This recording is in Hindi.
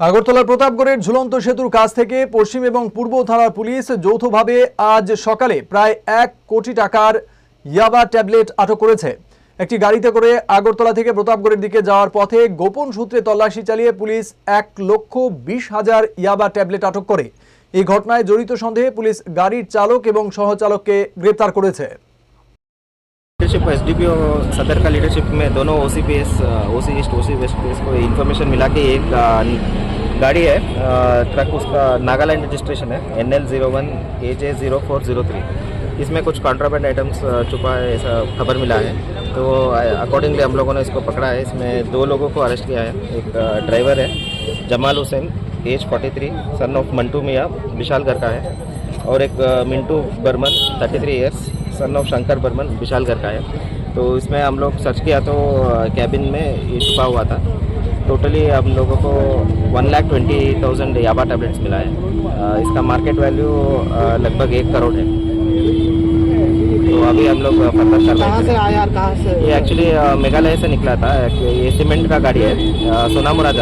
আগরতলার প্রতাপগড়ের ঝুলন্ত সেতুর কাছ থেকে পশ্চিম এবং পূর্ব থানার পুলিশ যৌথভাবে আজ সকালে প্রায় এক কোটি টাকার ইয়াবা ট্যাবলেট আটক করেছে। একটি গাড়িতে করে আগরতলা থেকে প্রতাপগড়ের দিকে যাওয়ার পথে গোপন সূত্রে তল্লাশি চালিয়ে পুলিশ এক লক্ষ বিশ হাজার ইয়াবা ট্যাবলেট আটক করে। এই ঘটনায় জড়িত সন্দেহে পুলিশ গাড়ির চালক এবং সহচালককে গ্রেপ্তার করেছে। लीडरशिप एस डी पी सदर का लीडरशिप में दोनों O C P S O C east O C west P S को इन्फॉर्मेशन मिला के एक गाड़ी है ट्रक उसका नागालैंड रजिस्ट्रेशन है N L zero one A J zero four zero three इसमें कुछ कॉन्ट्राबेंड आइटम्स छुपा है, ऐसा खबर मिला है। तो अकॉर्डिंगली हम लोगों ने इसको पकड़ा है। इसमें दो लोगों को अरेस्ट किया है। एक ड्राइवर है, Jamal Hussain age 43 son of Mantu Miyan Bishalgarh का है। और एक Mintu Barman 33 years son of Shankar Barman Bishalgarh का है। तो इसमें हम लोग सर्च किया तो कैबिन में ये छुपा हुआ था। टोटली हम लोगों को one lakh twenty thousand yaba tablets मिला है। इसका मार्केट वैल्यू लगभग एक करोड़ है। तो अभी हम लोग फर्दर कहाँ कार्रवाई से आया कहाँ से? ये एक्चुअली मेघालय से निकला था। ये सीमेंट का गाड़ी है। सोनामुरा